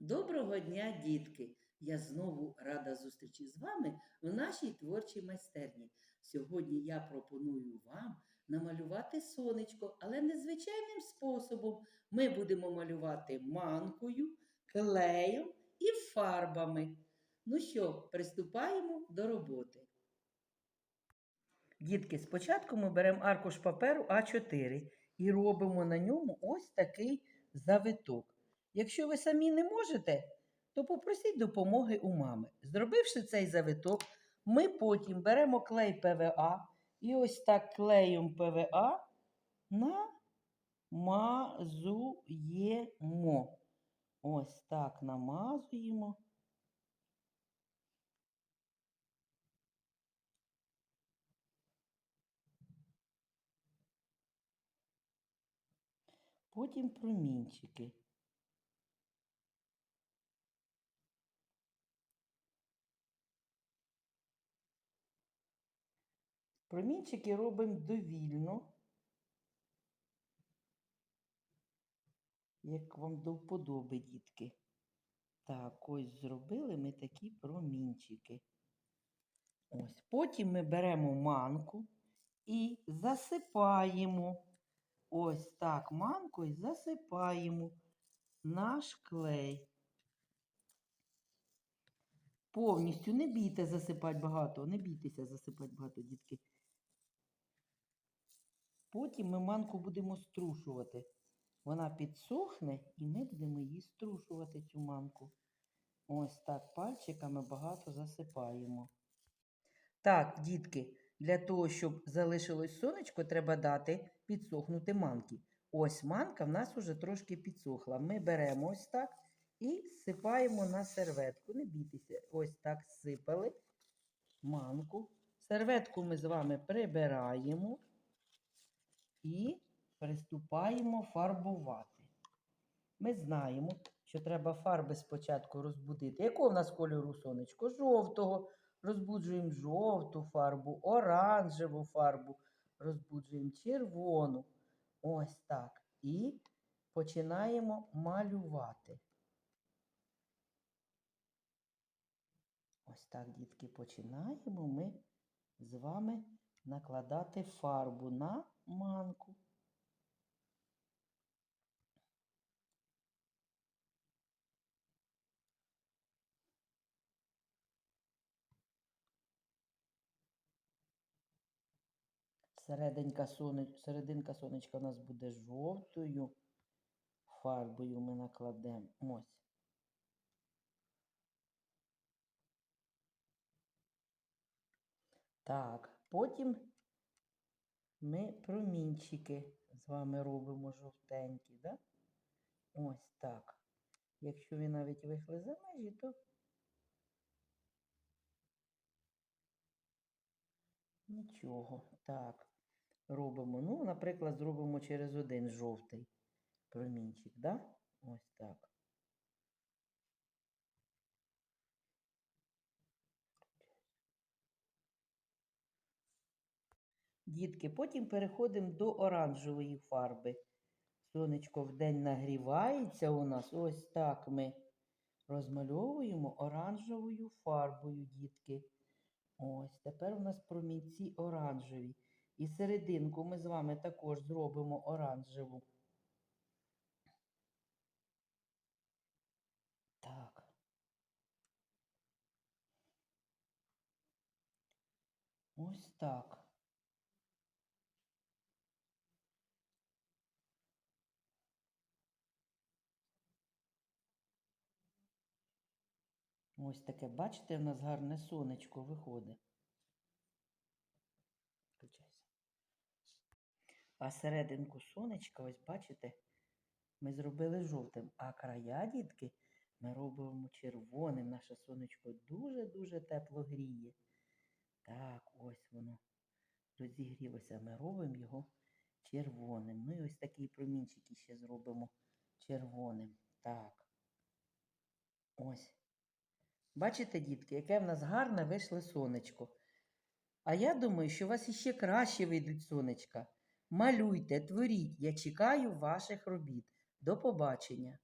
Доброго дня, дітки! Я знову рада зустрічі з вами в нашій творчій майстерні. Сьогодні я пропоную вам намалювати сонечко, але незвичайним способом. Ми будемо малювати манкою, клеєм і фарбами. Ну що, приступаємо до роботи. Дітки, спочатку ми беремо аркуш паперу А4 і робимо на ньому ось такий завиток. Якщо ви самі не можете, то попросіть допомоги у мами. Зробивши цей завиток, ми потім беремо клей ПВА і ось так клеєм ПВА намазуємо. Ось так намазуємо. Потім промінчики. Промінчики робимо довільно, як вам до вподоби, дітки. Так, ось зробили ми такі промінчики. Ось. Потім ми беремо манку і засипаємо. Ось так манкою засипаємо наш клей. Повністю не бійте засипати багато, не бійтеся засипати багато, дітки. Потім ми манку будемо струшувати. Вона підсохне і ми будемо її струшувати, цю манку. Ось так пальчиками багато засипаємо. Так, дітки, для того, щоб залишилось сонечко, треба дати підсохнути манки. Ось манка в нас уже трошки підсохла. Ми беремо ось так і сипаємо на серветку. Не бійтеся, ось так сипали манку. Серветку ми з вами прибираємо і приступаємо фарбувати. Ми знаємо, що треба фарби спочатку розбудити. Якого в нас кольору сонечко? Жовтого. Розбуджуємо жовту фарбу, оранжеву фарбу, розбуджуємо червону. Ось так. І починаємо малювати. Ось так, дітки, починаємо ми з вами накладати фарбу на манку. Серединка, соне... Серединка сонечка у нас буде жовтою. Фарбою ми накладемо. Ось. Так, потім ми промінчики з вами робимо жовтенькі, да? Ось так. Якщо ви навіть вийшли за межі, то нічого. Так, робимо. Ну, наприклад, зробимо через один жовтий промінчик, да? Ось так. Дітки, потім переходимо до оранжевої фарби. Сонечко вдень нагрівається у нас. Ось так ми розмальовуємо оранжевою фарбою, дітки. Ось, тепер у нас промінці оранжеві. І серединку ми з вами також зробимо оранжеву. Так. Ось так. Ось таке, бачите, в нас гарне сонечко виходить. А серединку сонечка, ось бачите, ми зробили жовтим, а края, дітки, ми робимо червоним. Наше сонечко дуже-дуже тепло гріє. Так, ось воно розігрілося. Ми робимо його червоним. Ну і ось такий промінчик ще зробимо червоним. Так. Ось. Бачите, дітки, яке в нас гарне вийшло сонечко. А я думаю, що у вас іще краще вийдуть сонечка. Малюйте, творіть. Я чекаю ваших робіт. До побачення!